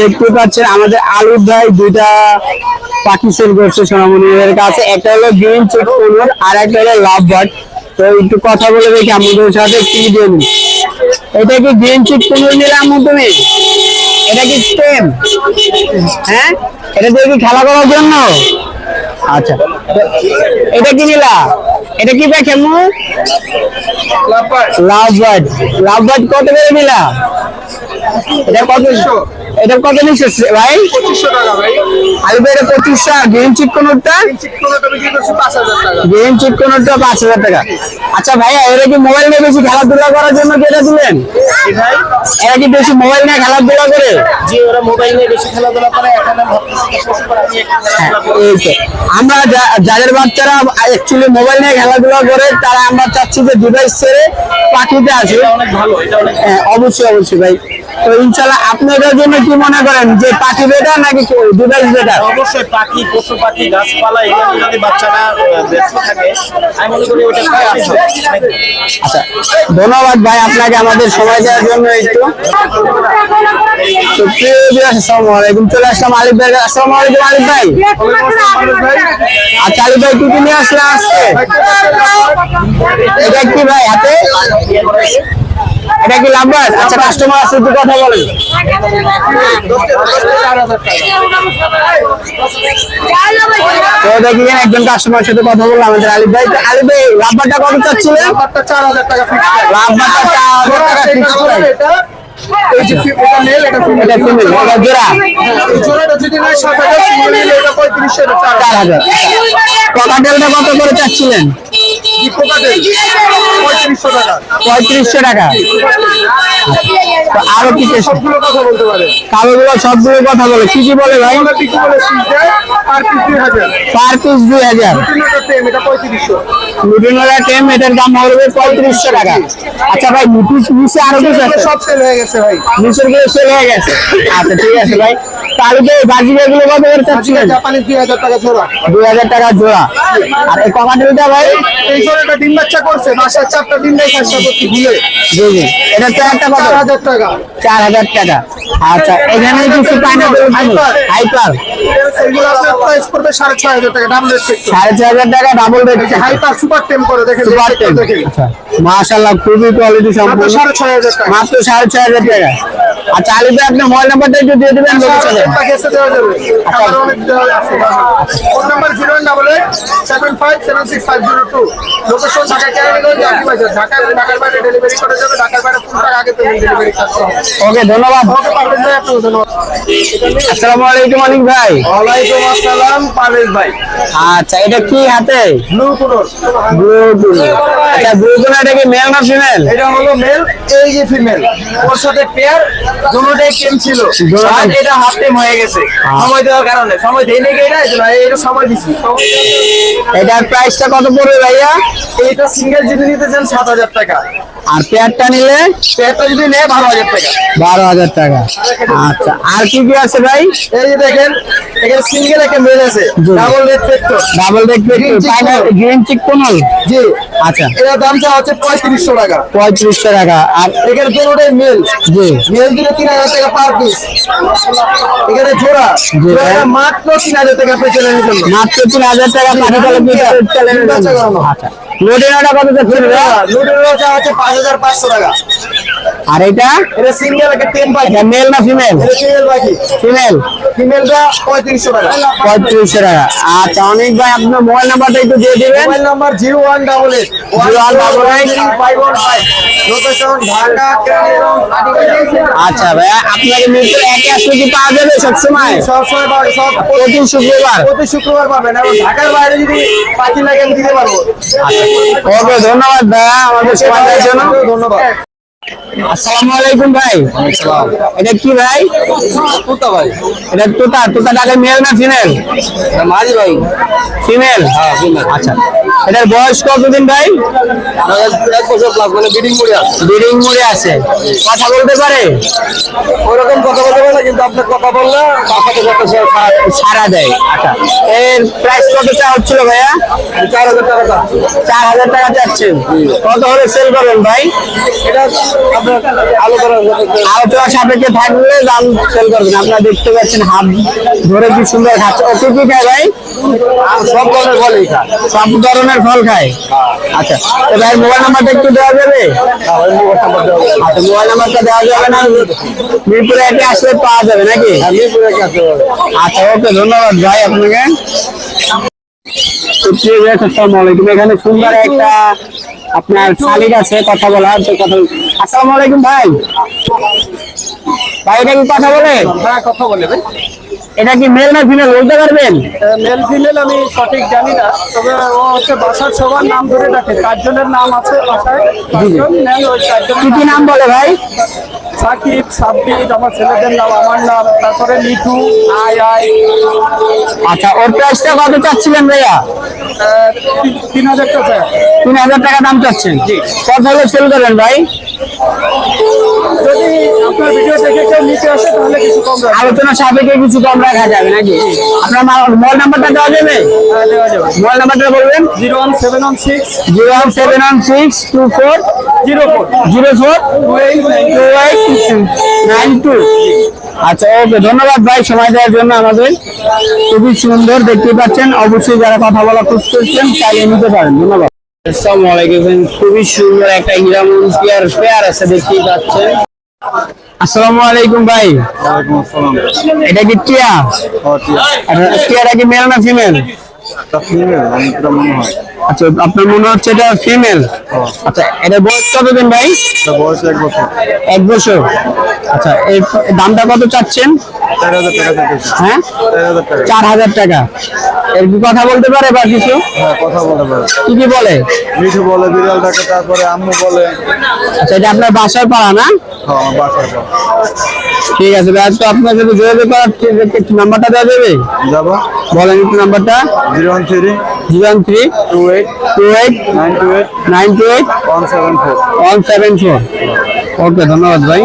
দেখতে পাচ্ছেন আমাদের আলু ভাই দুইটা পাখি সেল করছে সোনামণিদের কাছে। একটা হলো গ্রিন আর একটা হলো লাভ বার্ড। তো একটু কথা বলে দেখি আমাদের সাথে কি দিন এটা কি গ্রিন চেক নিলাম তুমি? এটা কি স্টেম হ্যাঁ? এটা দিয়ে কি খেলা করার জন্য? আচ্ছা। এটা কি নিলা? এটা কি দেখে মু লাভ বার্ড। লাভ বার্ড কত করে নিলা? এটা কত এটা কত নিচ্ছে ভাই? আলু ভাই। এটা পঁচিশশো আর গ্রিন চিক কোনটা গ্রিন চিক কোনটা পাঁচ হাজার টাকা। আচ্ছা এরা কি মোবাইল নিয়ে বেশি খেলাধুলা করার জন্য যেটা দিলেন? এরা কি বেশি মোবাইল নিয়ে খেলাধুলা করে? ওরা মোবাইল নিয়ে বেশি খেলাধুলা এখন হ্যাঁ। আমরা যাদের বাচ্চারা অ্যাকচুয়ালি মোবাইল নিয়ে খেলাধুলা করে তারা আমরা চাচ্ছি যে ডিভাইস ছেড়ে পাখিতে আসে অনেক ভালো হ্যাঁ অবশ্যই অবশ্যই ভাই। তো ইনশাল্লাহ আপনাদের জন্য কি মনে করেন? যে পাখি বেটার নাকি ডিভাইস বেটার অবশ্যই পাখি পশু পাখি গাছপালা এগুলো যদি বাচ্চারা ব্যস্ত থাকে আমি মনে করি ওটা আচ্ছা ধন্যবাদ ভাই আপনাকে আমাদের সময় দেওয়ার জন্য একটু। তো প্রিয় viewers, আসসালামু আলাইকুম। চলে আসলাম আলিফ ভাই আসসালামু আলাইকুম আলিফ ভাই। আচ্ছা আলিফ ভাই কি কি নিয়ে আসলে এটা কি ভাই হাতে? এটা কি আচ্ছা কাস্টমার আছে একটু কথা বলেন। তো দেখি একজন কাস্টমার সাথে কথা বললাম আমাদের আলিফ ভাই। আলিফ ভাই লাভবারটা কত চাচ্ছিলেন? লাভবারটা চার হাজার টাকা কত করে চাচ্ছিলেন? পঁয়ত্রিশশো টাকা। তো আরও কি চেষ্টা কালোগুলো সবগুলো কথা বলে। কি কি বলে ভাই? পার পিস দুই হাজার। লুটিনোলা টেম এটার দাম হবে পঁয়ত্রিশশো টাকা। আচ্ছা ভাই লুটিস নিচে আরও কিছু সব সেল হয়ে গেছে ভাই। নিচেরগুলো সেল হয়ে গেছে। আচ্ছা ঠিক আছে ভাই। তাহলে বাজি গুলো কত করে চাচ্ছিলেন? জাপানি দুই হাজার টাকা জোড়া। দুই হাজার টাকা জোড়া। আর এই ককাটেলটা ভাই? এই জোড়াটা ডিম বাচ্চা করছে বাসার চারটা ডিম দেয় ভুলে। জি জি। এটা তো একটা কত হাজার টাকা। চার হাজার টাকা। আচ্ছা এখানে কিছু পাইনাপেল হাইপার। সাড়ে ছয় হাজার টাকা সাড়ে চার হাজার টাকা ডাবল রেট হাইপার সুপার টেম করে দেখেন সুপার আচ্ছা মাশাআল্লাহ খুবই কোয়ালিটি সম্পূর্ণ। সাড়ে ছয় হাজার টাকা। মাত্র সাড়ে ছয় হাজার টাকা। আচ্ছা আপনার মোবাইল নাম্বারটা একটু দিয়ে দেবেন লোকেশনে। আছে phone number zero double eight seven five seven six five zero two. Location Dhaka Keraniganj আশি ঢাকা ঢাকার বাইরে। ডেলিভারি করে যাবে। ঢাকার বাইরে ফুল আগে পেমেন্ট ডেলিভারি করতে হবে। ওকে ধন্যবাদ। ওকে পারবেন ভাই আপনাকে ধন্যবাদ। আসসালামু আলাইকুম অনিক ভাই। ওয়ালাইকুম আসসালাম পারভেজ ভাই। আচ্ছা এটা কি হাতে? ব্লু ব্লু আচ্ছা ব্লু এটা কি মেল না ফিমেল এটা হলো মেল এই যে ফিমেল ওর সাথে পেয়ার দুটোটাই টেম ছিল। আর এটা হাফ টেম হয়ে গেছে। সময় দেওয়ার কারণে। সময় দেই নাকি এটা? এটা সময় দিছি। এটার প্রাইসটা কত পড়বে ভাইয়া? এইটা সিঙ্গেল যদি নিতে চান সাত হাজার টাকা। আর পেয়ারটা নিলে? পেয়ারটা যদি নেয় বারো হাজার টাকা। বারো হাজার টাকা। আচ্ছা আর কি কি আছে ভাই। এই যে দেখেন এখানে সিঙ্গেল একটা মেল আছে ডাবল রেড ফেক্টর ডাবল দেখবে Green গ্রিন চিক কোনল? জি। আচ্ছা। এটার দামটা হচ্ছে পঁয়ত্রিশশো টাকা। পঁয়ত্রিশশো টাকা আর এখানে দুটোটাই মেল। জি। মেল দিলে তিন হাজার টাকা পার পিস এখানে জোড়া। জি। জোড়াটা মাত্র তিন হাজার টাকা পেয়ে চলে জন্য মাত্র তিন হাজার টাকা পাঠা তাহলে চ্যানেল বাচ্চা করানো। আচ্ছা। লোডিনাটা কত যাচ্ছে? লুটের হচ্ছে পাঁচ হাজার পাঁচশো টাকা। আর এটা? এটা সিঙ্গেল একটা টেন পাখি? এটা মেল না ফিমেল এটা সিঙ্গেল পাখি। ফিমেল ফিমেলটা পঁয়ত্রিশশো টাকা। পঁয়ত্রিশশো টাকা। আচ্ছা অনেক ভাই আপনার মোবাইল নাম্বারটা একটু দিয়ে দিবেন। Mobile number zero one double eight. Zero one double eight. Five one five. Location Dhaka আচ্ছা ভাই আপনাকে মিরপুর একে আসলে কি পাওয়া যাবে সবসময়? সবসময় পাবে সব প্রতি শুক্রবার? প্রতি শুক্রবার পাবেন। এবং ঢাকার বাইরে যদি পাখি লাগে দিতে পারব। ওকে ধন্যবাদ ভাইয়া আমাদের সময় দেওয়ার জন্য ধন্যবাদ। আসসালামু আলাইকুম ভাই। এটা কি ভাই? কুত্তা ভাই। এটা তোতা তোতা মেল না ফিমেল মাঝি ভাই। ফিমেল আচ্ছা। এটার বয়স কতদিন ভাই? এক বছর প্লাস মানে বিডিং করে আছে। ব্রিডিং মোড়ে আছে। কথা বলতে পারে? ওরকম কথা বলতে পারে কিন্তু আপনার কথা বললে বাসাতে যত সে সারা দেয়। আচ্ছা। এর প্রাইস কত চা হচ্ছিল ভাইয়া? চার হাজার টাকা চার হাজার টাকা চাচ্ছেন। কত হলে সেল করবেন ভাই? এটা আপনি আলোচনা সাপেক্ষে থাকলে দাম সেল করবেন আপনারা দেখতে পাচ্ছেন হাত ধরে কি সুন্দর খাচ্ছে। ওকে কি খায় ভাই? সব ধরনের ফলই খায়। সব ধরনের ফল খায়? আচ্ছা তো ভাই মোবাইল নাম্বারটা একটু দেওয়া যাবে? আচ্ছা মোবাইল নাম্বারটা দেওয়া যাবে না? মিরপুরে একে আসলে পাওয়া যাবে নাকি? আচ্ছা ওকে ধন্যবাদ ভাই আপনাকে। প্রিয় ভাই, আসসালামু আলাইকুম? এখানে সুন্দর একটা আপনার শালিক আছে কথা বলার তো কথা আসসালামু আলাইকুম ভাই। ভাই এটা কি কথা বলে? হ্যাঁ কথা বলে ভাই। এটা কি মেল না ফিমেল বলতে পারবেন? মেল ফিমেল আমি সঠিক জানি না তবে ও হচ্ছে বাসার সবার নাম ধরে ডাকে। চারজনের নাম আছে বাসায় কি কি নাম বলে ভাই? সাকিব সাব্বির আমার ছেলেদের নাম আমার নাম তারপরে লিটু আই আই। আচ্ছা ওর প্রাইসটা কত চাচ্ছিলেন ভাইয়া? তিন- হাজার টাকা তিন হাজার টাকা দাম চাচ্ছেন। কত হলে সেল করবেন ভাই? যদি আপনার ভিডিও দেখে কেউ নিতে আসে তাহলে কিছু কম আলোচনা সাপেক্ষে কিছু কম রাখা যাবে নাকি? আপনার মোবাইল নাম্বারটা দেওয়া যাবে? হ্যাঁ, মোবাইল নাম্বারটা বলবেন? Zero one seven one six zero one seven one six two four zero four zero four two eight two eight nine two আচ্ছা ওকে ধন্যবাদ ভাই সময় দেওয়ার জন্য আমাদের। খুবই সুন্দর দেখতে পাচ্ছেন। অবশ্যই যারা কথা বলা খুঁজতেছেন চালিয়ে নিতে পারেন। ধন্যবাদ। আসসালামু আলাইকুম খুবই সুন্দর একটা হিরামন পেয়ার পেয়ার আছে দেখতেই পাচ্ছেন। আসসালামু আলাইকুম ভাই। এটা কি টিয়া? টিয়াটা কি মেল না ফিমেল আচ্ছা আপনার মনে হচ্ছে এটা ফিমেল আচ্ছা এটা বয়স কতদিন ভাই? বয়স এক বছর। এক বছর। আচ্ছা এর দামটা কত চাচ্ছেন? হ্যাঁ? চার হাজার টাকা। এর কি কথা বলতে পারে বা কিছু? হ্যাঁ কথা বলতে পারে। কি কি বলে? মিঠু বলে বিড়াল ডাকে তারপরে আম্মু বলে। আচ্ছা এটা আপনার বাসার পাড়া না? হ্যাঁ। ঠিক আছে ভাই তো আপনার যদি যোগাযোগ করার নাম্বারটা দেওয়া যাবে? যাব। বলেন একটু নাম্বারটা। Zero one three zero three two eight two eight nine two eight nine two eight one seven four. One seven four. Okay ধন্যবাদ ভাই।